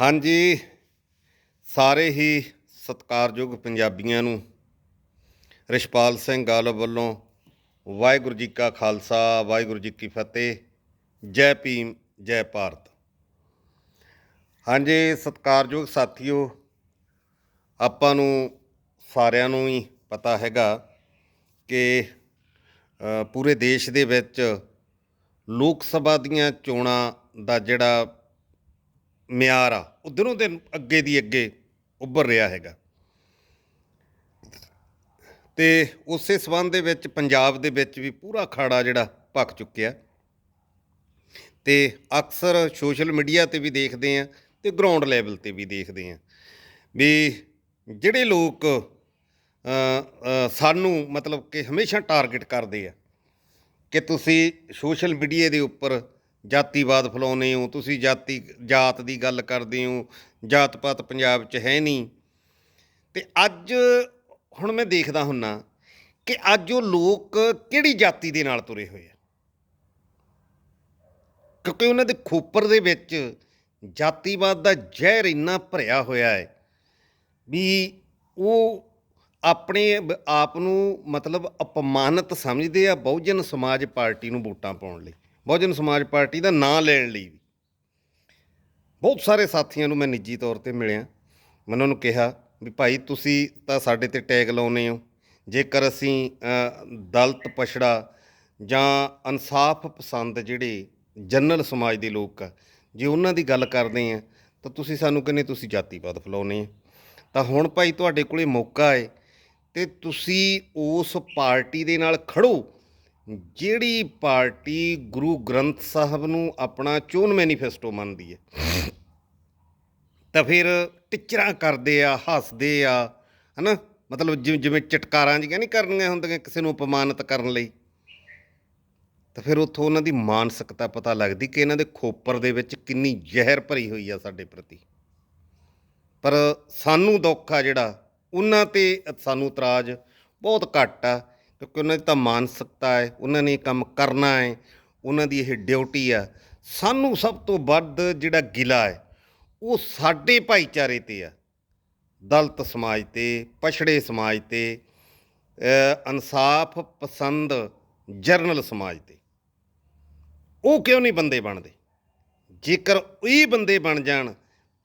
ਹਾਂਜੀ, ਸਾਰੇ ਹੀ ਸਤਿਕਾਰਯੋਗ ਪੰਜਾਬੀਆਂ ਨੂੰ ਰਿਸ਼ਪਾਲ ਸਿੰਘ ਗਾਲਬ ਵੱਲੋਂ ਵਾਹਿਗੁਰੂ ਜੀ ਕਾ ਖਾਲਸਾ, ਵਾਹਿਗੁਰੂ ਜੀ ਕੀ ਫਤਿਹ, ਜੈ ਭੀਮ, ਜੈ ਭਾਰਤ। ਹਾਂਜੀ, ਸਤਿਕਾਰਯੋਗ ਸਾਥੀਓ, ਆਪਾਂ ਨੂੰ ਸਾਰਿਆਂ ਨੂੰ ਹੀ ਪਤਾ ਹੈਗਾ ਕਿ ਪੂਰੇ ਦੇਸ਼ ਦੇ ਵਿੱਚ ਲੋਕ ਸਭਾ ਦੀਆਂ ਚੋਣਾਂ ਦਾ ਜਿਹੜਾ ਮਿਆਰ ਆ ਉਹ ਦਿਨੋਂ ਦਿਨ ਅੱਗੇ ਦੀ ਅੱਗੇ ਉੱਭਰ ਰਿਹਾ ਹੈਗਾ। ਤੇ ਉਸੇ ਸਬੰਧ ਦੇ ਵਿੱਚ ਪੰਜਾਬ ਦੇ ਵਿੱਚ ਵੀ ਪੂਰਾ ਖਾੜਾ ਜਿਹੜਾ ਭਖ ਚੁੱਕਿਆ। ਤੇ ਅਕਸਰ ਸੋਸ਼ਲ ਮੀਡੀਆ ਤੇ ਵੀ ਦੇਖਦੇ ਆ ਤੇ ਗਰਾਊਂਡ ਲੈਵਲ ਤੇ ਵੀ ਦੇਖਦੇ ਆ ਵੀ ਜਿਹੜੇ ਲੋਕ ਸਾਨੂੰ ਮਤਲਬ ਕਿ ਹਮੇਸ਼ਾ ਟਾਰਗੇਟ ਕਰਦੇ ਆ ਕਿ ਤੁਸੀਂ ਸੋਸ਼ਲ ਮੀਡੀਆ ਦੇ ਉੱਪਰ ਜਾਤੀਵਾਦ ਫੈਲਾਉਂਦੇ ਹੋ, ਤੁਸੀਂ ਜਾਤੀ, ਜਾਤ ਦੀ ਗੱਲ ਕਰਦੇ ਹੋ, ਜਾਤ ਪਾਤ ਪੰਜਾਬ 'ਚ ਹੈ ਨਹੀਂ। ਤੇ ਅੱਜ ਹੁਣ ਮੈਂ ਦੇਖਦਾ ਹੁੰਨਾ ਕਿ ਅੱਜ ਉਹ ਲੋਕ ਕਿਹੜੀ ਜਾਤੀ ਦੇ ਨਾਲ ਤੁਰੇ ਹੋਏ ਆ? ਕਿਉਂਕਿ ਉਹਨਾਂ ਦੇ ਖੋਪਰ ਦੇ ਵਿੱਚ ਜਾਤੀਵਾਦ ਦਾ ਜ਼ਹਿਰ ਇੰਨਾ ਭਰਿਆ ਹੋਇਆ ਹੈ ਵੀ ਉਹ ਆਪਣੇ ਆਪ ਨੂੰ ਮਤਲਬ ਅਪਮਾਨਿਤ ਸਮਝਦੇ ਆ, ਬਹੁਜਨ ਸਮਾਜ ਪਾਰਟੀ ਨੂੰ ਵੋਟਾਂ ਪਾਉਣ ਲਈ। ਬਹੁਜਨ ਸਮਾਜ ਪਾਰਟੀ ਦਾ ਨਾਂ ਲੈਣ ਲਈ ਵੀ। ਬਹੁਤ ਸਾਰੇ ਸਾਥੀਆਂ ਨੂੰ ਮੈਂ ਨਿੱਜੀ ਤੌਰ ਤੇ ਮਿਲਿਆ। ਮੈਂ ਉਹਨਾਂ ਨੂੰ ਕਿਹਾ ਵੀ ਭਾਈ ਤੁਸੀਂ ਤਾਂ ਸਾਡੇ ਤੇ ਟੈਗ ਲਾਉਨੇ ਹੋ। ਜੇਕਰ ਅਸੀਂ ਦਲਤ ਪਛੜਾ ਜਾਂ ਇਨਸਾਫ ਪਸੰਦ ਜਿਹੜੇ ਜਨਰਲ ਸਮਾਜ ਦੇ ਲੋਕ ਆ, ਜੇ ਉਹਨਾਂ ਦੀ ਗੱਲ ਕਰਦੇ ਆ, ਤਾਂ ਤੁਸੀਂ ਸਾਨੂੰ ਕਹਿੰਦੇ ਤੁਸੀਂ ਜਾਤੀਵਾਦ ਫੈਲਾਉਨੇ ਆ। ਤਾਂ ਹੁਣ ਭਾਈ ਤੁਹਾਡੇ ਕੋਲੇ ਮੌਕਾ ਹੈ ਤੇ ਤੁਸੀਂ ਉਸ ਪਾਰਟੀ ਦੇ ਨਾਲ ਖੜੋ। ਜਿਹੜੀ ਪਾਰਟੀ ਗੁਰੂ ਗ੍ਰੰਥ ਸਾਹਿਬ ਨੂੰ ਆਪਣਾ ਚੋਣ ਮੈਨੀਫੈਸਟੋ ਮੰਨਦੀ ਹੈ, ਤਾਂ ਫਿਰ ਟਿਚਰਾਂ ਕਰਦੇ ਆ, ਹੱਸਦੇ ਆ, ਹਨਾ? ਮਤਲਬ ਜਿਵੇਂ ਜਿਵੇਂ ਚਟਕਾਰਾਂ ਜਿਹੀਆਂ ਨਹੀਂ ਕਰਨੀਆਂ ਹੁੰਦੀਆਂ ਕਿਸੇ ਨੂੰ ਅਪਮਾਨਿਤ ਕਰਨ ਲਈ, ਤਾਂ ਫਿਰ ਉੱਥੋਂ ਉਹਨਾਂ ਦੀ ਮਾਨਸਿਕਤਾ ਪਤਾ ਲੱਗਦੀ ਕਿ ਇਹਨਾਂ ਦੇ ਖੋਪਰ ਦੇ ਵਿੱਚ ਕਿੰਨੀ ਜ਼ਹਿਰ ਭਰੀ ਹੋਈ ਆ ਸਾਡੇ ਪ੍ਰਤੀ। ਪਰ ਸਾਨੂੰ ਦੁੱਖ ਆ ਜਿਹੜਾ, ਉਹਨਾਂ ਤੇ ਸਾਨੂੰ ਇਤਰਾਜ਼ ਬਹੁਤ ਘੱਟ ਆ। ਕਿਉਂਕਿ ਉਹਨਾਂ ਦੀ ਤਾਂ ਮਾਨਸਿਕਤਾ ਹੈ, ਉਹਨਾਂ ਨੇ ਇਹ ਕੰਮ ਕਰਨਾ ਹੈ, ਉਹਨਾਂ ਦੀ ਇਹ ਡਿਊਟੀ ਆ। ਸਾਨੂੰ ਸਭ ਤੋਂ ਵੱਧ ਜਿਹੜਾ ਗਿਲਾ ਹੈ, ਉਹ ਸਾਡੇ ਭਾਈਚਾਰੇ ਤੇ ਆ। ਦਲਤ ਸਮਾਜ ਤੇ, ਪਛੜੇ ਸਮਾਜ ਤੇ ਇਨਸਾਫ ਪਸੰਦ ਜਰਨਲ ਸਮਾਜ ਤੇ। ਉਹ ਕਿਉਂ ਨਹੀਂ ਬੰਦੇ ਬਣਦੇ? ਜੇਕਰ ਇਹ ਬੰਦੇ ਬਣ ਜਾਣ,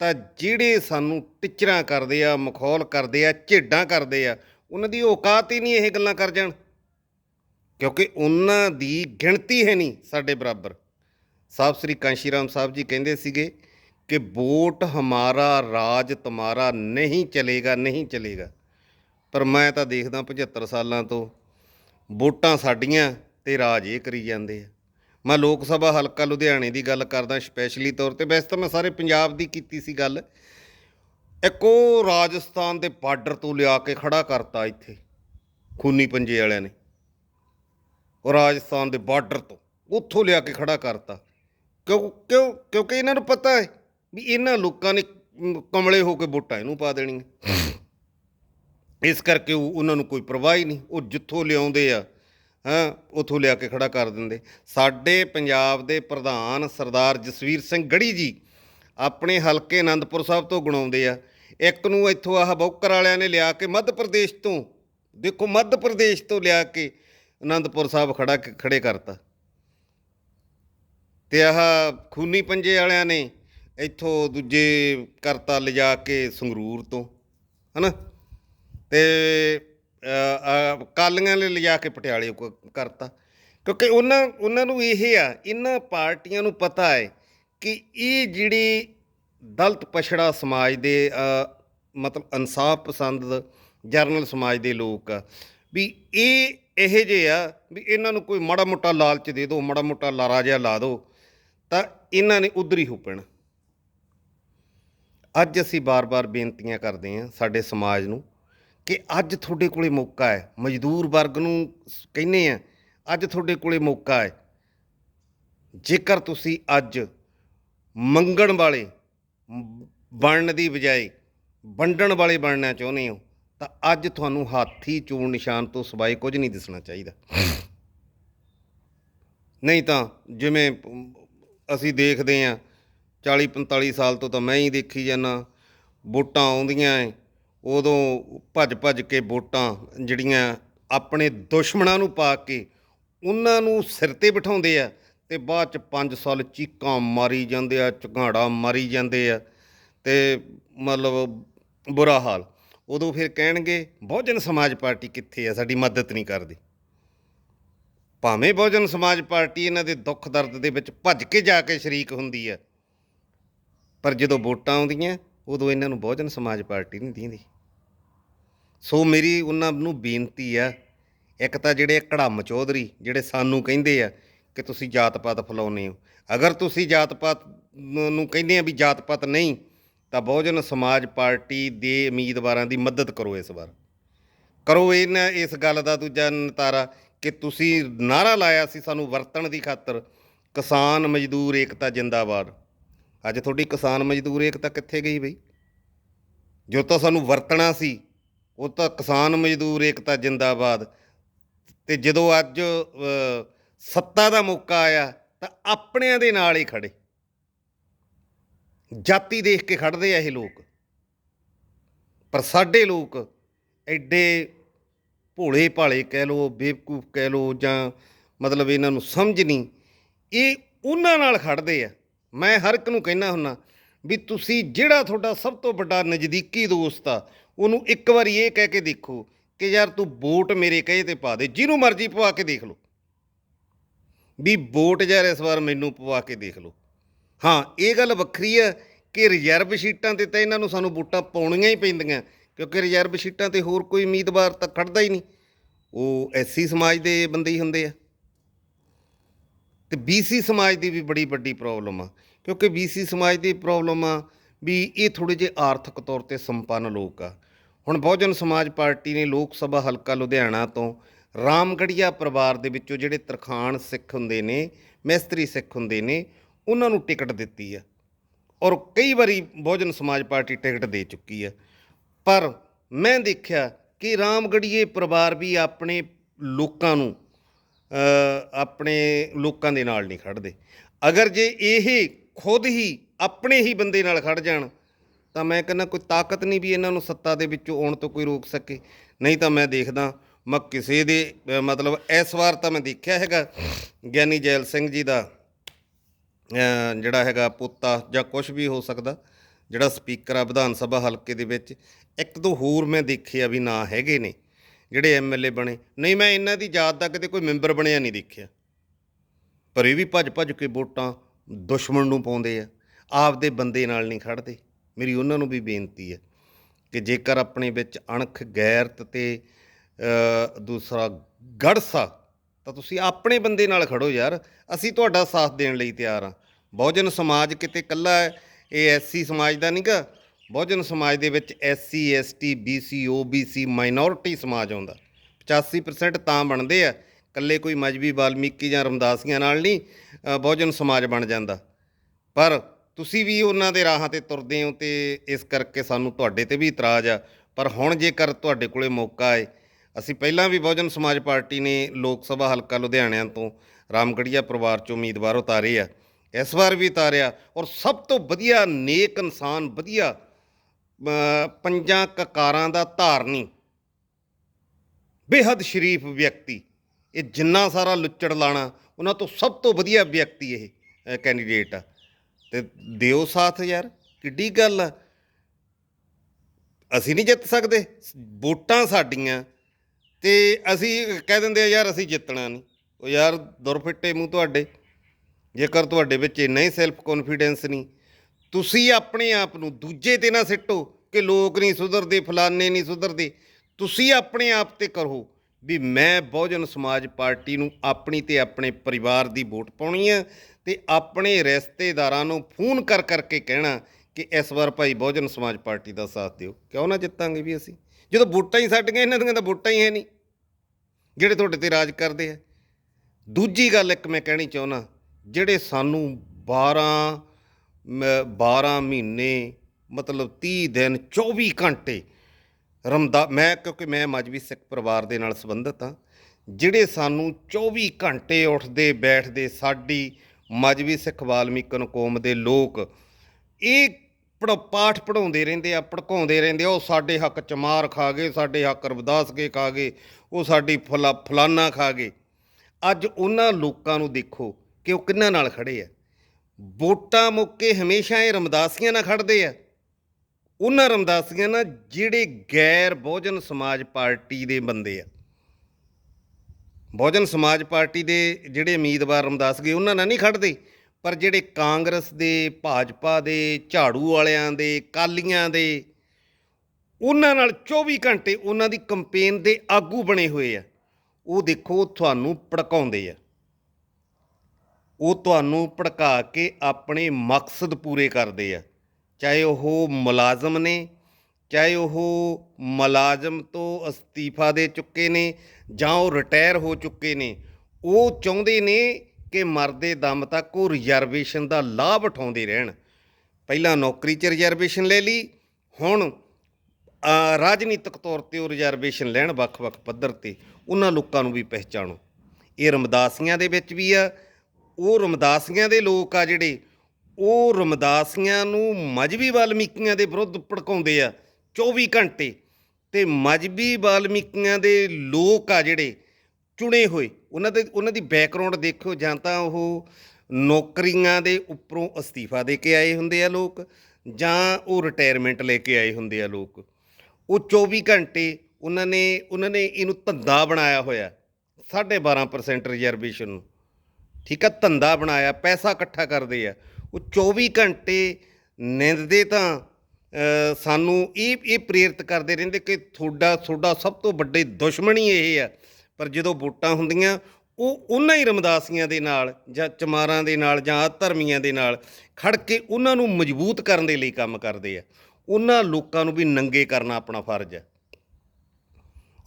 ਤਾਂ ਜਿਹੜੇ ਸਾਨੂੰ ਟਿਚਰਾਂ ਕਰਦੇ ਆ, ਮਖੌਲ ਕਰਦੇ ਆ, ਝੇਡਾਂ ਕਰਦੇ ਆ, ਉਹਨਾਂ ਦੀ ਔਕਾਤ ਹੀ ਨਹੀਂ ਇਹ ਗੱਲਾਂ ਕਰ ਜਾਣ। ਕਿਉਂਕਿ ਉਹਨਾਂ ਦੀ ਗਿਣਤੀ ਹੈ ਨਹੀਂ ਸਾਡੇ ਬਰਾਬਰ। ਸਾਹਿਬ ਸ੍ਰੀ ਕਾਂਸ਼ੀ ਰਾਮ ਸਾਹਿਬ ਜੀ, ਕਹਿੰਦੇ ਸੀਗੇ ਕਿ ਵੋਟ ਹਮਾਰਾ ਰਾਜ ਤੁਮਾਰਾ ਨਹੀਂ ਚਲੇਗਾ ਨਹੀਂ ਚਲੇਗਾ। ਪਰ ਮੈਂ ਤਾਂ ਦੇਖਦਾ 75 ਸਾਲਾਂ ਤੋਂ ਵੋਟਾਂ ਸਾਡੀਆਂ ਤੇ ਰਾਜ ਇਹ ਕਰੀ ਜਾਂਦੇ ਆ। ਮੈਂ ਲੋਕ ਸਭਾ ਹਲਕਾ ਲੁਧਿਆਣੇ ਦੀ ਗੱਲ ਕਰਦਾ ਸਪੈਸ਼ਲੀ ਤੌਰ ਤੇ, ਵੈਸੇ ਤਾਂ ਮੈਂ ਸਾਰੇ ਪੰਜਾਬ ਦੀ ਕੀਤੀ ਸੀ ਗੱਲ। ਇੱਕੋ ਰਾਜਸਥਾਨ ਦੇ ਬਾਰਡਰ ਤੋਂ ਲਿਆ ਕੇ ਖੜਾ ਕਰਤਾ ਇੱਥੇ, ਖੂਨੀ ਪੰਜੇ ਵਾਲਿਆਂ ਨੇ। ਰਾਜਸਥਾਨ ਦੇ ਬਾਰਡਰ ਤੋਂ, ਉੱਥੋਂ ਲਿਆ ਕੇ ਖੜਾ ਕਰਤਾ। ਕਿਉਂ ਕਿਉਂ, ਕਿਉਂਕਿ ਇਹਨਾਂ ਨੂੰ ਪਤਾ ਹੈ ਵੀ ਇਹਨਾਂ ਲੋਕਾਂ ਨੇ ਕਮਲੇ ਹੋ ਕੇ ਵੋਟਾਂ ਇਹਨੂੰ ਪਾ ਦੇਣੀਆਂ। ਇਸ ਕਰਕੇ ਉਹ- ਉਹਨਾਂ ਨੂੰ ਕੋਈ ਪਰਵਾਹ ਹੀ ਨਹੀਂ, ਉਹ ਜਿੱਥੋਂ ਲਿਆਉਂਦੇ ਆ, ਹਾਂ, ਉਥੋਂ ਲਿਆ ਕੇ ਖੜਾ ਕਰ ਦਿੰਦੇ। ਸਾਡੇ ਪੰਜਾਬ ਦੇ ਪ੍ਰਧਾਨ ਸਰਦਾਰ ਜਸਵੀਰ ਸਿੰਘ ਗੜੀ ਜੀ ਆਪਣੇ ਹਲਕੇ ਆਨੰਦਪੁਰ ਸਾਹਿਬ ਤੋਂ ਗੁਣਾਉਂਦੇ ਆ। ਇੱਕ ਨੂੰ ਇੱਥੋਂ ਆਹ ਬੌਕਰ ਵਾਲਿਆਂ ਨੇ ਲਿਆ ਕੇ ਮੱਧ ਪ੍ਰਦੇਸ਼ ਤੋਂ, ਦੇਖੋ ਮੱਧ ਪ੍ਰਦੇਸ਼ ਤੋਂ ਲਿਆ ਕੇ ਅਨੰਦਪੁਰ ਸਾਹਿਬ ਖੜਾ ਖੜੇ ਕਰਤਾ। ਤੇ ਆਹ ਖੂਨੀ ਪੰਜੇ ਵਾਲਿਆਂ ਨੇ ਇੱਥੋਂ ਦੂਜੇ ਕਰਤਾ ਲਿਜਾ ਕੇ ਸੰਗਰੂਰ ਤੋਂ ਹਨਾ? ਤੇ ਅ, ਅ, ਕਾਲੀਆਂ ਨੇ ਲਿਜਾ ਕੇ ਪਟਿਆਲੇ ਕੋ ਕਰਤਾ। ਕਿਉਂਕਿ ਉਹਨਾਂ ਉਹਨਾਂ ਨੂੰ ਇਹ ਆ ਇਹਨਾਂ ਪਾਰਟੀਆਂ ਨੂੰ ਪਤਾ ਹੈ ਕਿ ਇਹ ਜਿਹੜੀ ਦਲਤ ਪਛੜਾ ਸਮਾਜ ਦੇ ਮਤਲਬ ਇਨਸਾਫ ਪਸੰਦ ਜਰਨਲ ਸਮਾਜ ਦੇ ਲੋਕ ਆ ਵੀ ਇਹ ਇਹੋ ਜਿਹੇ ਆ ਵੀ ਇਹਨਾਂ ਨੂੰ ਕੋਈ ਮਾੜਾ ਮੋਟਾ ਲਾਲਚ ਦੇ ਦਿਓ ਮਾੜਾ ਮੋਟਾ ਲਾਰਾ ਜਿਹਾ ਲਾ ਦਿਓ ਤਾਂ ਇਹਨਾਂ ਨੇ ਉਧਰ ਹੀ ਹੋ ਪੈਣਾ ਅੱਜ ਅਸੀਂ ਬਾਰ-ਬਾਰ ਬੇਨਤੀਆਂ ਕਰਦੇ ਹਾਂ ਸਾਡੇ ਸਮਾਜ ਨੂੰ ਕਿ ਅੱਜ ਤੁਹਾਡੇ ਕੋਲੇ ਮੌਕਾ ਹੈ। ਮਜ਼ਦੂਰ ਵਰਗ ਨੂੰ ਸ- ਕਹਿੰਦੇ ਆ ਅੱਜ ਤੁਹਾਡੇ ਕੋਲੇ ਮੌਕਾ ਹੈ। ਜੇਕਰ ਤੁਸੀਂ ਅੱਜ ਮੰਗਣ ਵਾਲੇ ਬਣਨ ਦੀ ਬਜਾਏ, ਵੰਡਣ ਵਾਲੇ ਬਣਨਾ ਚਾਹੁੰਦੇ ਹੋ ਤਾਂ ਅੱਜ ਤੁਹਾਨੂੰ ਹਾਥੀ, ਚੂਣ ਨਿਸ਼ਾਨ ਤੋਂ ਸਿਵਾਏ ਕੁਝ ਨਹੀਂ ਦਿਸਣਾ ਚਾਹੀਦਾ। ਨਹੀਂ ਤਾਂ ਜਿਵੇਂ ਅਸੀਂ ਦੇਖਦੇ ਹਾਂ 40 45 ਸਾਲ ਤੋਂ ਤਾਂ ਮੈਂ ਹੀ ਦੇਖੀ ਜਾਂਦਾ, ਵੋਟਾਂ ਆਉਂਦੀਆਂ ਏ ਉਦੋਂ ਭੱਜ ਭੱਜ ਕੇ ਵੋਟਾਂ ਜਿਹੜੀਆਂ ਆਪਣੇ ਦੁਸ਼ਮਣਾਂ ਨੂੰ ਪਾ ਕੇ ਉਹਨਾਂ ਨੂੰ ਸਿਰ ਤੇ ਬਿਠਾਉਂਦੇ ਆ ਤੇ ਬਾਅਦ ਚ 5 ਸਾਲ ਚੀਕਾਂ ਮਾਰੀ ਜਾਂਦੇ ਆ, ਝਗਾੜਾ ਮਾਰੀ ਜਾਂਦੇ ਆ ਤੇ ਮਤਲਬ ਬੁਰਾ ਹਾਲ। ਉਦੋਂ ਫਿਰ ਕਹਿਣਗੇ, ਬਹੁਜਨ ਸਮਾਜ ਪਾਰਟੀ ਕਿੱਥੇ ਆ? ਸਾਡੀ ਮਦਦ ਨਹੀਂ ਕਰਦੀ। ਭਾਵੇਂ ਬਹੁਜਨ ਸਮਾਜ ਪਾਰਟੀ ਇਹਨਾਂ ਦੇ ਦੁੱਖ ਦਰਦ ਦੇ ਵਿੱਚ ਭੱਜ ਕੇ ਜਾ ਕੇ ਸ਼ਰੀਕ ਹੁੰਦੀ ਆ, ਪਰ ਜਦੋਂ ਵੋਟਾਂ ਆਉਂਦੀਆਂ, ਉਦੋਂ ਇਹਨਾਂ ਨੂੰ ਬਹੁਜਨ ਸਮਾਜ ਪਾਰਟੀ ਨਹੀਂ ਦਿੰਦੀ। ਸੋ ਮੇਰੀ ਉਹਨਾਂ ਨੂੰ ਬੇਨਤੀ ਆ, ਇੱਕ ਤਾਂ ਜਿਹੜੇ ਕੜਮ ਚੌਧਰੀ, ਜਿਹੜੇ ਸਾਨੂੰ ਕਹਿੰਦੇ ਆ ਕਿ ਤੁਸੀਂ ਜਾਤ ਪਾਤ ਫਲਾਉਨੇ ਹੋ, ਅਗਰ ਤੁਸੀਂ ਜਾਤ ਪਾਤ ਨੂੰ ਕਹਿੰਦੇ ਆ ਵੀ ਜਾਤ ਪਾਤ ਨਹੀਂ ਤਾਂ ਬਹੁਜਨ ਸਮਾਜ ਪਾਰਟੀ ਦੇ ਉਮੀਦਵਾਰਾਂ ਦੀ ਮਦਦ ਕਰੋ ਇਸ ਵਾਰ। ਕਰੋ ਇਹਨਾਂ ਇਸ ਗੱਲ ਦਾ ਦੂਜਾ ਨਤਾਰਾ ਕਿ ਤੁਸੀਂ ਨਾਰਾ ਲਾਇਆ ਸੀ ਸਾਨੂੰ ਵਰਤਣ ਦੀ ਖਾਤਰ, ਕਿਸਾਨ ਮਜ਼ਦੂਰ ਏਕਤਾ ਜਿੰਦਾਬਾਦ। ਅੱਜ ਤੁਹਾਡੀ ਕਿਸਾਨ ਮਜ਼ਦੂਰ ਏਕਤਾ ਕਿੱਥੇ ਗਈ ਬਈ? ਜੋ ਤਾਂ ਸਾਨੂੰ ਵਰਤਣਾ ਸੀ, ਉਹ ਤਾਂ ਕਿਸਾਨ ਮਜ਼ਦੂਰ ਏਕਤਾ ਜਿੰਦਾਬਾਦ। ਤੇ ਜਦੋਂ ਅੱਜ ਸੱਤਾ ਦਾ ਮੌਕਾ ਆਇਆ, ਤਾਂ ਆਪਣਿਆਂ ਦੇ ਨਾਲ ਹੀ ਖੜੇ ਜਾਤੀ ਦੇਖ ਕੇ ਖੜਦੇ ਆ ਇਹ ਲੋਕ। ਪਰ ਸਾਡੇ ਲੋਕ ਐਡੇ ਭੋਲੇ ਭਾਲੇ ਕਹਿ ਲੋ ਬੇਵਕੂਫ ਕਹਿ ਲੋ ਜਾਂ ਮਤਲਬ ਇਹਨਾਂ ਨੂੰ ਸਮਝ ਨਹੀਂ, ਇਹ ਉਹਨਾਂ ਨਾਲ ਖੜਦੇ ਆ। ਮੈਂ ਹਰ ਇੱਕ ਨੂੰ ਕਹਿਣਾ ਹੁੰਨਾ ਵੀ ਤੁਸੀਂ ਜਿਹੜਾ ਤੁਹਾਡਾ ਸਭ ਤੋਂ ਵੱਡਾ ਨਜ਼ਦੀਕੀ ਦੋਸਤ ਆ, ਉਹਨੂੰ ਇੱਕ ਵਾਰੀ ਇਹ ਕਹਿ ਕੇ ਦੇਖੋ ਕਿ ਯਾਰ ਤੂੰ ਵੋਟ ਮੇਰੇ ਕਹੇ ਤੇ ਪਾ ਦੇ, ਜਿਹਨੂੰ ਮਰਜ਼ੀ ਪਵਾ ਕੇ ਦੇਖ ਲਓ। ਵੀ ਵੋਟ ਯਾਰ ਇਸ ਵਾਰ ਮੈਨੂੰ ਪਵਾ ਕੇ ਦੇਖ ਲਓ। ਹਾਂ, ਇਹ ਗੱਲ ਵੱਖਰੀ ਹੈ ਕਿ ਰਿਜ਼ਰਵ ਸ਼ੀਟਾਂ ਤੇ ਤਾਂ ਇਹਨਾਂ ਨੂੰ ਸਾਨੂੰ ਵੋਟਾਂ ਪਾਉਣੀਆਂ ਹੀ ਪੈਂਦੀਆਂ, ਕਿਉਂਕਿ ਰਿਜ਼ਰਵ ਸ਼ੀਟਾਂ ਤੇ ਹੋਰ ਕੋਈ ਉਮੀਦਵਾਰ ਤਾਂ ਖੜਦਾ ਹੀ ਨਹੀਂ। ਉਹ ਐਸਸੀ ਸਮਾਜ ਦੇ ਬੰਦੇ ਹੀ ਹੁੰਦੇ ਆ। ਤੇ ਬੀਸੀ ਸਮਾਜ ਦੀ ਵੀ ਬੜੀ ਵੱਡੀ ਪ੍ਰੋਬਲਮ ਆ, ਕਿਉਂਕਿ ਬੀਸੀ ਸਮਾਜ ਦੀ ਪ੍ਰੋਬਲਮ ਆ ਵੀ ਇਹ ਥੋੜੇ ਜਿਹੇ ਆਰਥਿਕ ਤੌਰ ਤੇ ਸੰਪੰਨ ਲੋਕ ਆ। ਹੁਣ ਬਹੁਜਨ ਸਮਾਜ ਪਾਰਟੀ ਨੇ ਲੋਕ ਸਭਾ ਹਲਕਾ ਲੁਧਿਆਣਾ ਤੋਂ ਰਾਮਗੜੀਆ ਪਰਿਵਾਰ ਦੇ ਵਿੱਚੋਂ ਜਿਹੜੇ ਤਰਖਾਣ ਸਿੱਖ ਹੁੰਦੇ ਨੇ, ਮਿਸਤਰੀ ਸਿੱਖ ਹੁੰਦੇ ਨੇ ਉਹਨਾਂ ਨੂੰ ਟਿਕਟ ਦਿੱਤੀ ਆ। ਔਰ ਕਈ ਵਾਰੀ ਬਹੁਜਨ ਸਮਾਜ ਪਾਰਟੀ ਟਿਕਟ ਦੇ ਚੁੱਕੀ ਆ। ਪਰ ਮੈਂ ਦੇਖਿਆ ਕਿ ਰਾਮਗੜੀਏ ਪਰਿਵਾਰ ਵੀ ਆਪਣੇ ਲੋਕਾਂ ਨੂੰ ਆਪਣੇ ਲੋਕਾਂ ਦੇ ਨਾਲ ਨਹੀਂ ਖੜਦੇ ਅਗਰ ਜੇ ਇਹ ਖੁਦ ਹੀ ਆਪਣੇ ਹੀ ਬੰਦੇ ਨਾਲ ਖੜ ਜਾਣ, ਤਾਂ ਮੈਂ ਕਹਿੰਦਾ ਕੋਈ ਤਾਕਤ ਨਹੀਂ ਵੀ ਇਹਨਾਂ ਨੂੰ ਸੱਤਾ ਦੇ ਵਿੱਚੋਂ ਆਉਣ ਤੋਂ ਕੋਈ ਰੋਕ ਸਕੇ। ਨਹੀਂ ਤਾਂ ਮੈਂ ਦੇਖਦਾ ਮੈਂ ਕਿਸੇ ਦੇ, ਮਤਲਬ ਇਸ ਵਾਰ ਤਾਂ ਮੈਂ ਦੇਖਿਆ ਹੈਗਾ ਗਿਆਨੀ ਜੈਲ ਸਿੰਘ ਜੀ ਦਾ ਜਿਹੜਾ ਹੈਗਾ ਪੋਤਾ ਜਾਂ ਕੁਝ ਵੀ ਹੋ ਸਕਦਾ ਜਿਹੜਾ ਸਪੀਕਰ ਆ ਵਿਧਾਨ ਸਭਾ ਹਲਕੇ ਦੇ ਵਿੱਚ ਇੱਕ ਦੋ ਹੋਰ ਮੈਂ ਦੇਖਿਆ ਵੀ ਨਾਂ ਹੈਗੇ ਨੇ ਜਿਹੜੇ ਐਮਐਲਏ ਬਣੇ। ਨਹੀਂ ਮੈਂ ਇਹਨਾਂ ਦੀ ਯਾਦ ਦਾ ਕਿਤੇ ਕੋਈ ਮੈਂਬਰ ਬਣਿਆ ਨਹੀਂ ਦੇਖਿਆ। ਪਰ ਇਹ ਵੀ ਭੱਜ ਭੱਜ ਕੇ ਵੋਟਾਂ ਦੁਸ਼ਮਣ ਨੂੰ ਪਾਉਂਦੇ ਆ ਆਪਦੇ ਬੰਦੇ ਨਾਲ ਨਹੀਂ ਖੜਦੇ ਮੇਰੀ ਉਹਨਾਂ ਨੂੰ ਵੀ ਬੇਨਤੀ ਹੈ ਕਿ ਜੇਕਰ ਆਪਣੇ ਵਿੱਚ ਅਣਖ ਗੈਰਤ ਤੇ ਅ, ਦੂਸਰਾ ਗੜਸਾ ਤਾਂ ਤੁਸੀਂ ਆਪਣੇ ਬੰਦੇ ਨਾਲ ਖੜੋ ਯਾਰ। ਅਸੀਂ ਤੁਹਾਡਾ ਸਾਥ ਦੇਣ ਲਈ ਤਿਆਰ ਹਾਂ। ਬਹੁਜਨ ਸਮਾਜ ਕਿਤੇ ਕੱਲਾ ਇਹ ਐਸਸੀ ਸਮਾਜ ਦਾ ਨਹੀਂਗਾ ਬਹੁਜਨ ਸਮਾਜ ਦੇ ਵਿੱਚ SC, ST, BC, OBC, minority ਸਮਾਜ ਆਉਂਦਾ। 85% ਤਾਂ ਬਣਦੇ ਆ। ਕੱਲੇ ਕੋਈ ਮਜਬੀ ਵਾਲਮੀਕੀ ਜਾਂ ਰਮਦਾਸੀਆਂ ਨਾਲ ਨਹੀਂ ਬਹੁਜਨ ਸਮਾਜ ਬਣ ਜਾਂਦਾ। ਪਰ ਤੁਸੀਂ ਵੀ ਉਹਨਾਂ ਦੇ ਰਾਹਾਂ ਤੇ ਤੁਰਦੇ ਹੋ ਤੇ ਇਸ ਕਰਕੇ ਸਾਨੂੰ ਤੁਹਾਡੇ ਤੇ ਵੀ ਇਤਰਾਜ਼ ਆ। ਪਰ ਹੁਣ ਜੇਕਰ ਤੁਹਾਡੇ ਕੋਲੇ ਮੌਕਾ ਹੈ ਅਸੀਂ ਪਹਿਲਾਂ ਵੀ ਬਹੁਜਨ ਸਮਾਜ ਪਾਰਟੀ ਨੇ ਲੋਕ ਸਭਾ ਹਲਕਾ ਲੁਧਿਆਣਿਆਂ ਤੋਂ ਰਾਮਗੜੀਆ ਪਰਿਵਾਰ ਚੋਂ ਉਮੀਦਵਾਰ ਉਤਾਰੇ ਆ। ਇਸ ਵਾਰ ਵੀ ਉਤਾਰਿਆ ਔਰ ਸਭ ਤੋਂ ਵਧੀਆ ਨੇਕ ਇਨਸਾਨ, ਵਧੀਆ ਪੰਜਾਂ ਕਕਾਰਾਂ ਦਾ ਧਾਰਨੀ ਬੇਹੱਦ ਸ਼ਰੀਫ ਵਿਅਕਤੀ। ਇਹ ਜਿੰਨਾ ਸਾਰਾ ਲੁੱਚੜ ਲਾਣਾ, ਉਹਨਾਂ ਤੋਂ ਸਭ ਤੋਂ ਵਧੀਆ ਵਿਅਕਤੀ ਇਹ ਕੈਂਡੀਡੇਟ ਆ। ਤੇ ਦਿਓ ਸਾਥ ਯਾਰ, ਕਿੱਡੀ ਗੱਲ ਆ। ਅਸੀਂ ਨਹੀਂ ਜਿੱਤ ਸਕਦੇ, ਵੋਟਾਂ ਸਾਡੀਆਂ। ਤੇ ਅਸੀਂ ਕਹਿ ਦਿੰਦੇ ਆ, ਯਾਰ, ਅਸੀਂ ਜਿੱਤਣਾ ਨਹੀਂ। ਉਹ ਯਾਰ ਦੁਰਫਿੱਟੇ ਮੂੰਹ ਤੁਹਾਡੇ। ਜੇਕਰ ਤੁਹਾਡੇ ਵਿੱਚ ਇੰਨਾ ਹੀ ਸੈਲਫ ਕੌਨਫੀਡੈਂਸ ਨਹੀਂ, ਤੁਸੀਂ ਆਪਣੇ ਆਪ ਨੂੰ ਦੂਜੇ ਤੇ ਨਾ ਸਿੱਟੋ ਕਿ ਲੋਕ ਨਹੀਂ ਸੁਧਰਦੇ ਫਲਾਨੇ ਨਹੀਂ ਸੁਧਰਦੇ। ਤੁਸੀਂ ਆਪਣੇ ਆਪ ਤੇ ਕਰੋ ਵੀ ਮੈਂ ਬਹੁਜਨ ਸਮਾਜ ਪਾਰਟੀ ਨੂੰ ਆਪਣੀ ਤੇ ਆਪਣੇ ਪਰਿਵਾਰ ਦੀ ਵੋਟ ਪਾਉਣੀ ਹੈ ਤੇ ਆਪਣੇ ਰਿਸ਼ਤੇਦਾਰਾਂ ਨੂੰ ਫੋਨ ਕਰ ਕਰਕੇ ਕਹਿਣਾ ਕਿ ਇਸ ਵਾਰ ਭਾਈ ਬਹੁਜਨ ਸਮਾਜ ਪਾਰਟੀ ਦਾ ਸਾਥ ਦਿਓ। ਕਿਉਂ ਨਾ ਜਿੱਤਾਂਗੇ ਵੀ ਅਸੀਂ? ਜਦੋਂ ਵੋਟਾਂ ਹੀ ਸਾਡੀਆਂ ਇਹਨਾਂ ਦੀਆਂ ਤਾਂ ਵੋਟਾਂ ਹੀ ਹੈ ਨਹੀਂ, ਜਿਹੜੇ ਤੁਹਾਡੇ ਤੇ ਰਾਜ ਕਰਦੇ ਆ। ਦੂਜੀ ਗੱਲ ਇੱਕ ਮੈਂ ਕਹਿਣੀ ਚਾਹੁੰਦਾ, ਜਿਹੜੇ ਸਾਨੂੰ 12 ਮ- 12 ਮਹੀਨੇ, ਮਤਲਬ 30 ਦਿਨ 24 ਘੰਟੇ ਰਮਦਾ, ਮੈਂ ਕਿਉਂਕਿ ਮੈਂ ਮਜਬੀ ਸਿੱਖ ਪਰਿਵਾਰ ਦੇ ਨਾਲ ਸੰਬੰਧਿਤ ਹਾਂ, ਜਿਹੜੇ ਸਾਨੂੰ 24 ਘੰਟੇ ਉੱਠਦੇ, ਬੈਠਦੇ ਸਾਡੀ ਮਜਬੀ ਸਿੱਖ ਵਾਲਮੀਕਨ ਕੌਮ ਦੇ ਲੋਕ, ਇਹ ਪੜੋ ਪਾਠ ਪੜਾਉਂਦੇ ਰਹਿੰਦੇ ਆ, ਭੜਕਾਉਂਦੇ ਰਹਿੰਦੇ ਆ, ਉਹ ਸਾਡੇ ਹੱਕ ਚਮਾਰ ਖਾ ਗਏ, ਸਾਡੇ ਹੱਕ ਰਵਿਦਾਸ ਕੇ ਖਾ ਗਏ, ਉਹ ਸਾਡੀ ਫਲਾ, ਫਲਾਨਾ ਖਾ ਗਏ। ਅੱਜ ਉਹਨਾਂ ਲੋਕਾਂ ਨੂੰ ਦੇਖੋ ਕਿ ਉਹ ਕਿੰਨਾਂ ਨਾਲ ਖੜੇ ਆ। ਵੋਟਾਂ ਮੁੱਕੇ ਹਮੇਸ਼ਾ ਇਹ ਰਮਦਾਸੀਆਂ ਨਾਲ ਖੜਦੇ ਆ। ਉਹਨਾਂ ਰਮਦਾਸੀਆਂ ਨਾਲ ਜਿਹੜੇ ਗੈਰ ਬਹੁਜਨ ਸਮਾਜ ਪਾਰਟੀ ਦੇ ਬੰਦੇ ਆ। ਬਹੁਜਨ ਸਮਾਜ ਪਾਰਟੀ ਦੇ ਜਿਹੜੇ ਉਮੀਦਵਾਰ ਰਮਦਾਸ ਗਏ, ਉਹਨਾਂ ਨਾਲ ਨਹੀਂ ਖੜਦੇ। ਪਰ ਜਿਹੜੇ ਕਾਂਗਰਸ ਦੇ, ਭਾਜਪਾ ਦੇ, ਝਾੜੂ ਵਾਲਿਆਂ ਦੇ ਕਾਲੀਆਂ ਦੇ, ਉਹਨਾਂ ਨਾਲ 24 ਘੰਟੇ ਉਹਨਾਂ ਦੀ ਕੰਪੇਨ ਦੇ ਆਗੂ ਬਣੇ ਹੋਏ ਆ, ਉਹ ਦੇਖੋ ਤੁਹਾਨੂੰ ਭੜਕਾਉਂਦੇ ਆ। ਉਹ ਤੁਹਾਨੂੰ ਭੜਕਾ ਕੇ ਆਪਣੇ ਮਕਸਦ ਪੂਰੇ ਕਰਦੇ ਆ। ਚਾਹੇ ਉਹ ਮੁਲਾਜ਼ਮ ਨੇ, ਚਾਹੇ ਉਹ ਮੁਲਾਜ਼ਮ ਤੋਂ ਅਸਤੀਫਾ ਦੇ ਚੁੱਕੇ ਨੇ ਜਾਂ ਉਹ ਰਿਟਾਇਰ ਹੋ ਚੁੱਕੇ ਨੇ, ਉਹ ਚਾਹੁੰਦੇ ਨੇ ਕਿ ਮਰਦੇ ਦਮ ਤੱਕ ਉਹ ਰਿਜ਼ਰਵੇਸ਼ਨ ਦਾ ਲਾਭ ਉਠਾਉਂਦੇ ਰਹਿਣ। ਪਹਿਲਾਂ ਨੌਕਰੀ 'ਚ ਰਿਜ਼ਰਵੇਸ਼ਨ ਲੈ ਲਈ, ਹੁਣ ਰਾਜਨੀਤਿਕ ਤੌਰ ਤੇ ਉਹ ਰਿਜ਼ਰਵੇਸ਼ਨ ਲੈਣ ਵੱਖ-ਵੱਖ ਪੱਧਰ ਤੇ ਉਹਨਾਂ ਲੋਕਾਂ ਨੂੰ ਵੀ ਪਹਿਚਾਣੋ। ਇਹ ਰਮਦਾਸੀਆਂ ਦੇ ਵਿੱਚ ਵੀ ਆ। ਉਹ ਰਮਦਾਸੀਆਂ ਦੇ ਲੋਕ ਆ ਜਿਹੜੇ, ਉਹ ਰਮਦਾਸੀਆਂ ਨੂੰ ਮਜਬੀ ਵਾਲਮੀਕੀਆਂ ਦੇ ਵਿਰੁੱਧ ਭੜਕਾਉਂਦੇ ਆ 24 ਘੰਟੇ। ਤੇ ਮਜਬੀ ਵਾਲਮੀਕੀਆਂ ਦੇ ਲੋਕ ਆ ਜਿਹੜੇ ਚੁਣੇ ਹੋਏ। ਉਹਨਾਂ ਦੇ, ਉਹਨਾਂ ਦੀ ਬੈਕਗ੍ਰਾਉਂਡ ਦੇਖੋ ਜਾਂ ਤਾਂ ਉਹ ਨੌਕਰੀਆਂ ਦੇ ਉੱਪਰੋਂ ਅਸਤੀਫਾ ਦੇ ਕੇ ਆਏ ਹੁੰਦੇ ਆ ਲੋਕ ਜਾਂ ਉਹ ਰਿਟਾਇਰਮੈਂਟ ਲੈ ਕੇ ਆਏ ਹੁੰਦੇ ਆ ਲੋਕ। ਉਹ 24 ਘੰਟੇ ਉਹਨਾਂ ਨੇ ਉਹਨਾਂ ਨੇ ਇਹਨੂੰ ਧੰਦਾ ਬਣਾਇਆ ਹੋਇਆ 12.5% ਰਿਜ਼ਰਵੇਸ਼ਨ ਨੂੰ। ਠੀਕ ਆ, ਧੰਦਾ ਬਣਾਇਆ, ਪੈਸਾ ਇਕੱਠਾ ਕਰਦੇ ਆ। ਉਹ 24 ਘੰਟੇ ਨਿੰਦਦੇ ਤਾਂ ਸਾਨੂੰ ਇਹ ਇਹ ਪ੍ਰੇਰਿਤ ਕਰਦੇ ਰਹਿੰਦੇ ਕਿ ਤੁਹਾਡਾ ਤੁਹਾਡਾ ਸਭ ਤੋਂ ਵੱਡੇ ਦੁਸ਼ਮਣੀ ਇਹ ਆ। ਪਰ ਜਦੋਂ ਵੋਟਾਂ ਹੁੰਦੀਆਂ, ਉਹ ਉਹਨਾਂ ਹੀ ਰਮਦਾਸੀਆਂ ਦੇ ਨਾਲ ਜਾਂ ਚਮਾਰਾਂ ਦੇ ਨਾਲ ਜਾਂ ਧਰਮੀਆਂ ਦੇ ਨਾਲ ਖੜ ਕੇ ਉਹਨਾਂ ਨੂੰ ਮਜ਼ਬੂਤ ਕਰਨ ਦੇ ਲਈ ਕੰਮ ਕਰਦੇ ਆ। ਉਹਨਾਂ ਲੋਕਾਂ ਨੂੰ ਵੀ ਨੰਗੇ ਕਰਨਾ ਆਪਣਾ ਫਰਜ਼ ਹੈ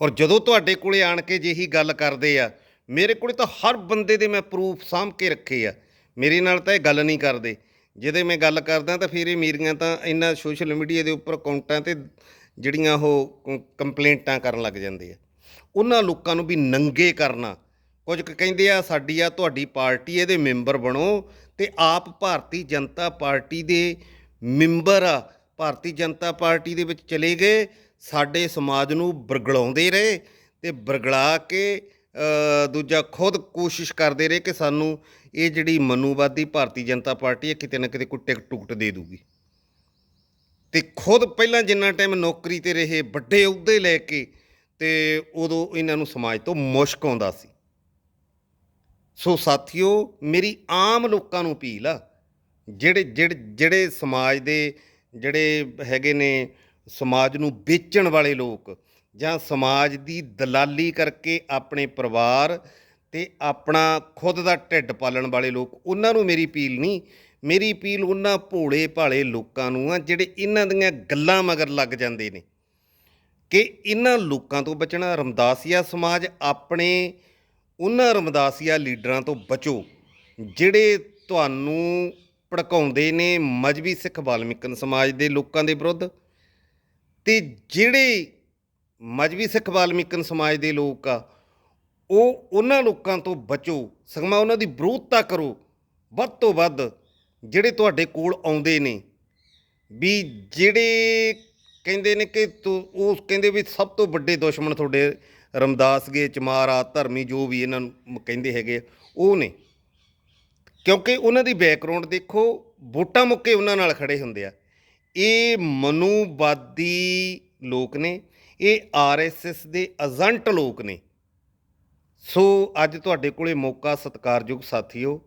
ਔਰ ਜਦੋਂ ਤੁਹਾਡੇ ਕੋਲੇ ਆਣ ਕੇ ਜਿਹੀ ਗੱਲ ਕਰਦੇ ਆ, ਮੇਰੇ ਕੋਲੇ ਤਾਂ ਹਰ ਬੰਦੇ ਦੇ ਮੈਂ ਪ੍ਰੂਫ ਸਾਂਭ ਕੇ ਰੱਖੇ ਆ। ਮੇਰੇ ਨਾਲ ਤਾਂ ਇਹ ਗੱਲ ਨਹੀਂ ਕਰਦੇ। ਜਿਹਦੇ ਮੈਂ ਗੱਲ ਕਰਦਾ ਤਾਂ ਫਿਰ ਇਹ ਮੇਰੀਆਂ ਤਾਂ ਇਹਨਾਂ ਸੋਸ਼ਲ ਮੀਡੀਆ ਦੇ ਉੱਪਰ ਅਕਾਊਂਟਾਂ ਤੇ ਜਿਹੜੀਆਂ ਉਹ ਕੰਪਲੇਂਟਾਂ ਕਰਨ ਲੱਗ ਜਾਂਦੇ ਆ। ਉਹਨਾਂ ਲੋਕਾਂ ਨੂੰ ਵੀ ਨੰਗੇ ਕਰਨਾ। ਕੁਝ ਕੁ ਕਹਿੰਦੇ ਆ, ਸਾਡੀ ਆ, ਤੁਹਾਡੀ ਪਾਰਟੀ, ਇਹਦੇ ਮੈਂਬਰ ਬਣੋ ਤੇ ਆਪ ਭਾਰਤੀ ਜਨਤਾ ਪਾਰਟੀ ਦੇ ਮੈਂਬਰ ਆ। ਭਾਰਤੀ ਜਨਤਾ ਪਾਰਟੀ ਦੇ ਵਿੱਚ ਚਲੇ ਗਏ। ਸਾਡੇ ਸਮਾਜ ਨੂੰ ਬਰਗਲਾਉਂਦੇ ਰਹੇ ਤੇ ਬਰਗਲਾ ਕੇ ਦੂਜਾ ਖੁਦ ਕੋਸ਼ਿਸ਼ ਕਰਦੇ ਰਹੇ ਕਿ ਸਾਨੂੰ ਇਹ ਜਿਹੜੀ ਮਨੂਵਾਦੀ ਭਾਰਤੀ ਜਨਤਾ ਪਾਰਟੀ ਹੈ, ਕਿਤੇ ਨਾ ਕਿਤੇ ਕੋਈ ਟਿਕਟ ਟੁਕਟ ਦੇ ਦੂਗੀ। ਤੇ ਖੁਦ ਪਹਿਲਾਂ ਜਿੰਨਾ ਟਾਈਮ ਨੌਕਰੀ ਤੇ ਰਹੇ, ਵੱਡੇ ਅਹੁਦੇ ਲੈ ਕੇ ਤੇ ਉਦੋਂ ਇਹਨਾਂ ਨੂੰ ਸਮਾਜ ਤੋਂ ਮੁਸ਼ਕ ਆਉਂਦਾ ਸੀ। ਸੋ ਸਾਥੀਓ, ਮੇਰੀ ਆਮ ਲੋਕਾਂ ਨੂੰ ਅਪੀਲ ਆ, ਜਿਹੜੇ ਜਿਹੜੇ ਜਿਹੜੇ ਸਮਾਜ ਦੇ, ਜਿਹੜੇ ਹੈਗੇ ਨੇ ਸਮਾਜ ਨੂੰ ਵੇਚਣ ਵਾਲੇ ਲੋਕ ਜਾਂ ਸਮਾਜ ਦੀ ਦਲਾਲੀ ਕਰਕੇ ਆਪਣੇ ਪਰਿਵਾਰ ਤੇ ਆਪਣਾ ਖੁਦ ਦਾ ਢਿੱਡ ਪਾਲਣ ਵਾਲੇ ਲੋਕ, ਉਹਨਾਂ ਨੂੰ ਮੇਰੀ ਅਪੀਲ ਨਹੀਂ, ਮੇਰੀ ਅਪੀਲ ਉਹਨਾਂ ਭੋਲੇ ਭਾਲੇ ਲੋਕਾਂ ਨੂੰ ਆ, ਜਿਹੜੇ ਇਹਨਾਂ ਦੀਆਂ ਗੱਲਾਂ ਮਗਰ ਲੱਗ ਜਾਂਦੇ ਨੇ। ਕਿ ਇਹਨਾਂ ਲੋਕਾਂ ਤੋਂ ਬਚਣਾ, ਰਮਦਾਸੀਆ ਸਮਾਜ ਆਪਣੇ ਉਹਨਾਂ ਰਮਦਾਸੀਆ ਲੀਡਰਾਂ ਤੋਂ ਬਚੋ, ਜਿਹੜੇ ਤੁਹਾਨੂੰ ਭੜਕਾਉਂਦੇ ਨੇ ਮਜਬੀ ਸਿੱਖ ਵਾਲਮਿਕਨ ਸਮਾਜ ਦੇ ਲੋਕਾਂ ਦੇ ਵਿਰੁੱਧ ਤੇ ਜਿਹੜੇ ਮਜਬੀ ਸਿੱਖ ਵਾਲਮੀਕਨ ਸਮਾਜ ਦੇ ਲੋਕ ਆ, ਉਹ ਉਹਨਾਂ ਲੋਕਾਂ ਤੋਂ ਬਚੋ, ਸਗਮਾ ਉਹਨਾਂ ਦੀ ਵਿਰੋਧਤਾ ਕਰੋ, ਵੱਧ ਤੋਂ ਵੱਧ ਜਿਹੜੇ ਤੁਹਾਡੇ ਕੋਲ ਆਉਂਦੇ ਨੇ, ਵੀ ਜਿਹੜੇ ਕਹਿੰਦੇ ਨੇ ਕਿ ਤੂੰ, ਉਹ ਕਹਿੰਦੇ ਵੀ ਸਭ ਤੋਂ ਵੱਡੇ ਦੁਸ਼ਮਣ ਤੁਹਾਡੇ ਰਮਦਾਸ ਗੇ ਚਮਾਰਾ, ਧਰਮੀ ਜੋ ਵੀ ਇਹਨਾਂ ਨੂੰ ਕਹਿੰਦੇ ਹੈਗੇ ਉਹ ਨੇ। ਕਿਉਂਕਿ ਉਹਨਾਂ ਦੀ ਬੈਕਗ੍ਰਾਉਂਡ ਦੇਖੋ, ਵੋਟਾਂ ਮੁੱਕੇ ਉਹਨਾਂ ਨਾਲ ਖੜੇ ਹੁੰਦੇ ਆ। ਇਹ ਮਨੂਵਾਦੀ ਲੋਕ ਨੇ, ਇਹ ਆਰਐਸਐਸ ਦੇ ਏਜੰਟ ਲੋਕ ਨੇ। ਸੋ ਅੱਜ ਤੁਹਾਡੇ ਕੋਲੇ ਮੌਕਾ, ਸਤਿਕਾਰਯੋਗ ਸਾਥੀਓ,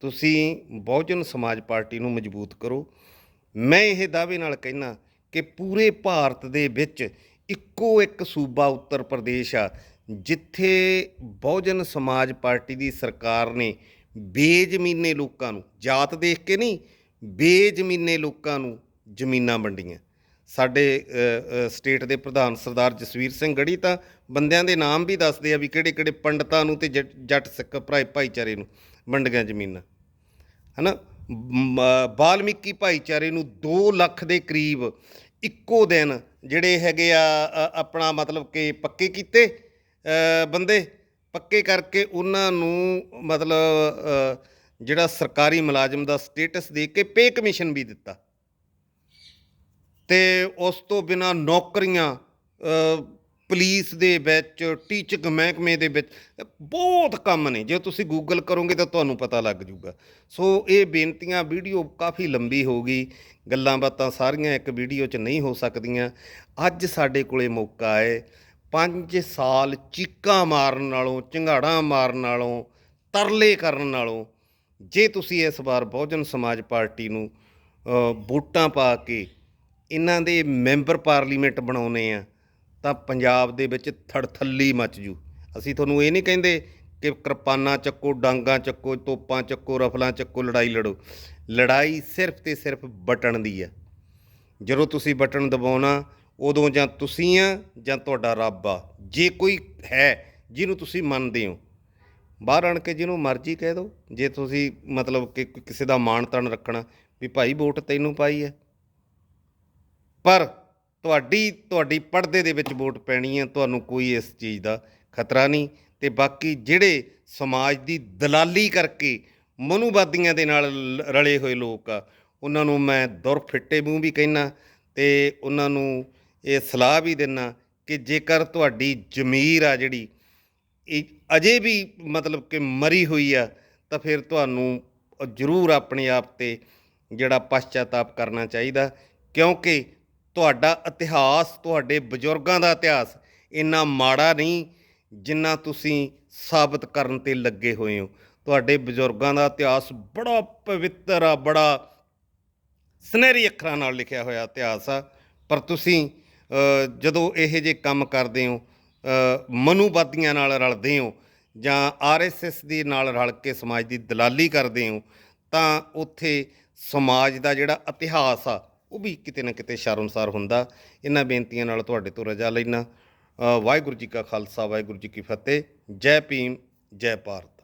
ਤੁਸੀਂ ਬਹੁਜਨ ਸਮਾਜ ਪਾਰਟੀ ਨੂੰ ਮਜ਼ਬੂਤ ਕਰੋ। ਮੈਂ ਇਹ ਦਾਅਵੇ ਨਾਲ ਕਹਿਣਾ ਕਿ ਪੂਰੇ ਭਾਰਤ ਦੇ ਵਿੱਚ ਇੱਕੋ ਇੱਕ ਸੂਬਾ ਉੱਤਰ ਪ੍ਰਦੇਸ਼ ਆ, ਜਿੱਥੇ ਬਹੁਜਨ ਸਮਾਜ ਪਾਰਟੀ ਦੀ ਸਰਕਾਰ ਨੇ ਬੇਜ਼ਮੀਨੇ ਲੋਕਾਂ ਨੂੰ, ਜਾਤ ਦੇਖ ਕੇ ਨਹੀਂ, ਬੇਜ਼ਮੀਨੇ ਲੋਕਾਂ ਨੂੰ ਜ਼ਮੀਨਾਂ ਵੰਡੀਆਂ। ਸਾਡੇ ਸਟੇਟ ਦੇ ਪ੍ਰਧਾਨ ਸਰਦਾਰ ਜਸਵੀਰ ਸਿੰਘ ਗੜੀ ਤਾਂ ਬੰਦਿਆਂ ਦੇ ਨਾਮ ਵੀ ਦੱਸਦੇ ਆ ਵੀ ਕਿਹੜੇ ਕਿਹੜੇ ਪੰਡਤਾਂ ਨੂੰ ਤੇ ਜੱਟ- ਸਿੱਖ ਭਰਾ, ਭਾਈਚਾਰੇ ਨੂੰ ਵੰਡੀਆਂ ਜ਼ਮੀਨਾਂ। ਹਨਾ? ਮ- ਬਾਲਮੀਕੀ ਭਾਈਚਾਰੇ ਨੂੰ 2 ਲੱਖ ਦੇ ਕਰੀਬ ਇੱਕੋ ਦਿਨ ਜਿਹੜੇ ਹੈਗੇ ਆ ਆਪਣਾ ਮਤਲਬ ਕਿ ਪੱਕੇ ਕੀਤੇ ਬੰਦੇ। ਪੱਕੇ ਕਰਕੇ ਉਹਨਾਂ ਨੂੰ ਮਤਲਬ ਜਿਹੜਾ ਸਰਕਾਰੀ ਮੁਲਾਜ਼ਮ ਦਾ ਸਟੇਟਸ ਦੇ ਕੇ ਪੇ ਕਮਿਸ਼ਨ ਵੀ ਦਿੱਤਾ। ਤੇ ਉਸ ਤੋਂ ਬਿਨਾ ਨੌਕਰੀਆਂ ਪੁਲਿਸ ਦੇ ਵਿੱਚ ਟੀਚਿੰਗ ਮਹਿਕਮੇ ਦੇ ਵਿੱਚ ਬਹੁਤ ਕੰਮ ਨੇ। ਜੇ ਤੁਸੀਂ ਗੂਗਲ ਕਰੋਗੇ ਤਾਂ ਤੁਹਾਨੂੰ ਪਤਾ ਲੱਗ ਜਾਊਗਾ ਸੋ ਇਹ ਬੇਨਤੀਆਂ, ਵੀਡੀਓ ਕਾਫੀ ਲੰਬੀ ਹੋ ਗਈ। ਗੱਲਾਂ ਬਾਤਾਂ ਸਾਰੀਆਂ ਇੱਕ ਵੀਡੀਓ 'ਚ ਨਹੀਂ ਹੋ ਸਕਦੀਆਂ। ਅੱਜ ਸਾਡੇ ਕੋਲੇ ਮੌਕਾ ਹੈ 5 ਸਾਲ ਚੀਕਾਂ ਮਾਰਨ ਨਾਲੋਂ, ਝੰਗਾੜਾਂ ਮਾਰਨ ਨਾਲੋਂ, ਤਰਲੇ ਕਰਨ ਨਾਲੋਂ, ਜੇ ਤੁਸੀਂ ਇਸ ਵਾਰ ਬਹੁਜਨ ਸਮਾਜ ਪਾਰਟੀ ਨੂੰ ਵੋਟਾਂ ਪਾ ਕੇ ਇਹਨਾਂ ਦੇ ਮੈਂਬਰ ਪਾਰਲੀਮੈਂਟ ਬਣਾਉਨੇ ਆ ਤਾਂ ਪੰਜਾਬ ਦੇ ਵਿੱਚ ਥੜਥੱਲੀ ਮੱਚ ਜੂ। ਅਸੀਂ ਤੁਹਾਨੂੰ ਇਹ ਨਹੀਂ ਕਹਿੰਦੇ ਕਿ ਕਿਰਪਾਨਾਂ ਚੱਕੋ, ਡਾਂਗਾਂ ਚੱਕੋ, ਤੋਪਾਂ ਚੱਕੋ, ਰਫਲਾਂ ਚੱਕੋ, ਲੜਾਈ ਲੜੋ। ਲੜਾਈ ਸਿਰਫ ਤੇ ਸਿਰਫ ਬਟਨ ਦੀ ਆ ਜਦੋਂ ਤੁਸੀਂ ਬਟਨ ਦਬਾਉਣਾ, ਉਦੋਂ ਜਾਂ ਤੁਸੀਂ ਆ ਜਾਂ ਤੁਹਾਡਾ ਰੱਬ ਆ। ਜੇ ਕੋਈ ਹੈ ਜਿਹਨੂੰ ਤੁਸੀਂ ਮੰਨਦੇ ਹੋ, ਬਾਹਰ ਆਣ ਕੇ ਜਿਹਨੂੰ ਮਰਜ਼ੀ ਕਹਿ ਦਿਓ। ਜੇ ਤੁਸੀਂ ਮਤਲਬ ਕਿ ਕਿਸੇ ਦਾ ਮਾਣ ਤਣ ਰੱਖਣਾ ਵੀ ਭਾਈ ਵੋਟ ਤੈਨੂੰ ਪਾਈ ਹੈ। ਪਰ ਤੁਹਾਡੀ ਤੁਹਾਡੀ ਪਰਦੇ ਦੇ ਵਿੱਚ ਵੋਟ ਪੈਣੀ ਹੈ, ਤੁਹਾਨੂੰ ਕੋਈ ਇਸ ਚੀਜ਼ ਦਾ ਖਤਰਾ ਨਹੀਂ। ਤੇ ਬਾਕੀ ਜਿਹੜੇ ਸਮਾਜ ਦੀ ਦਲਾਲੀ ਕਰਕੇ ਮਨੂਵਾਦੀਆਂ ਦੇ ਨਾਲ ਰਲੇ ਹੋਏ ਲੋਕ ਆ, ਉਹਨਾਂ ਨੂੰ ਮੈਂ ਦੁਰ ਫਿੱਟੇ ਮੂੰਹ ਵੀ ਕਹਿਣਾ ਤੇ ਉਹਨਾਂ ਨੂੰ ਇਹ ਸਲਾਹ ਵੀ ਦਿੰਨਾ ਕਿ ਜੇਕਰ ਤੁਹਾਡੀ ਜ਼ਮੀਰ ਆ ਜਿਹੜੀ, ਇਹ ਅਜੇ ਵੀ ਮਤਲਬ ਕਿ ਮਰੀ ਹੋਈ ਆ, ਤਾਂ ਫਿਰ ਤੁਹਾਨੂੰ ਜ਼ਰੂਰ ਆਪਣੇ ਆਪ ਤੇ ਜਿਹੜਾ ਪਛਤਾਤਾਪ ਕਰਨਾ ਚਾਹੀਦਾ। ਕਿਉਂਕਿ ਤੁਹਾਡਾ ਇਤਿਹਾਸ ਤੁਹਾਡੇ ਬਜ਼ੁਰਗਾਂ ਦਾ ਇਤਿਹਾਸ ਇੰਨਾ ਮਾੜਾ ਨਹੀਂ ਜਿੰਨਾ ਤੁਸੀਂ ਸਾਬਤ ਕਰਨ ਤੇ ਲੱਗੇ ਹੋਏ ਹੋ। ਤੁਹਾਡੇ ਬਜ਼ੁਰਗਾਂ ਦਾ ਇਤਿਹਾਸ ਬੜਾ ਪਵਿੱਤਰ ਆ ਬੜਾ ਸੁਨਹਿਰੀ ਅੱਖਰਾਂ ਨਾਲ ਲਿਖਿਆ ਹੋਇਆ ਇਤਿਹਾਸ ਆ। ਪਰ ਤੁਸੀਂ ਜਦੋਂ ਇਹੋ ਜਿਹੇ ਕੰਮ ਕਰਦੇ ਹੋ ਅ, ਮਨੂਵਾਦੀਆਂ ਨਾਲ ਰਲਦੇ ਹੋ ਜਾਂ ਆਰਐਸਐਸ ਦੀ ਨਾਲ ਰਲ ਕੇ ਸਮਾਜ ਦੀ ਦਲਾਲੀ ਕਰਦੇ ਹੋ ਤਾਂ ਉੱਥੇ ਸਮਾਜ ਦਾ ਜਿਹੜਾ ਇਤਿਹਾਸ ਆ ਉਹ ਵੀ ਕਿਤੇ ਨਾ ਕਿਤੇ ਸ਼ਰਮਸਾਰ ਹੁੰਦਾ। ਇਹਨਾਂ ਬੇਨਤੀਆਂ ਨਾਲ ਤੁਹਾਡੇ ਤੋਂ ਰਜਾ ਲੈਣਾ ਵਾਹਿਗੁਰੂ ਜੀ ਕਾ ਖਾਲਸਾ, ਵਾਹਿਗੁਰੂ ਜੀ ਕੀ ਫਤਿਹ। ਜੈ ਭੀਮ, ਜੈ ਭਾਰਤ।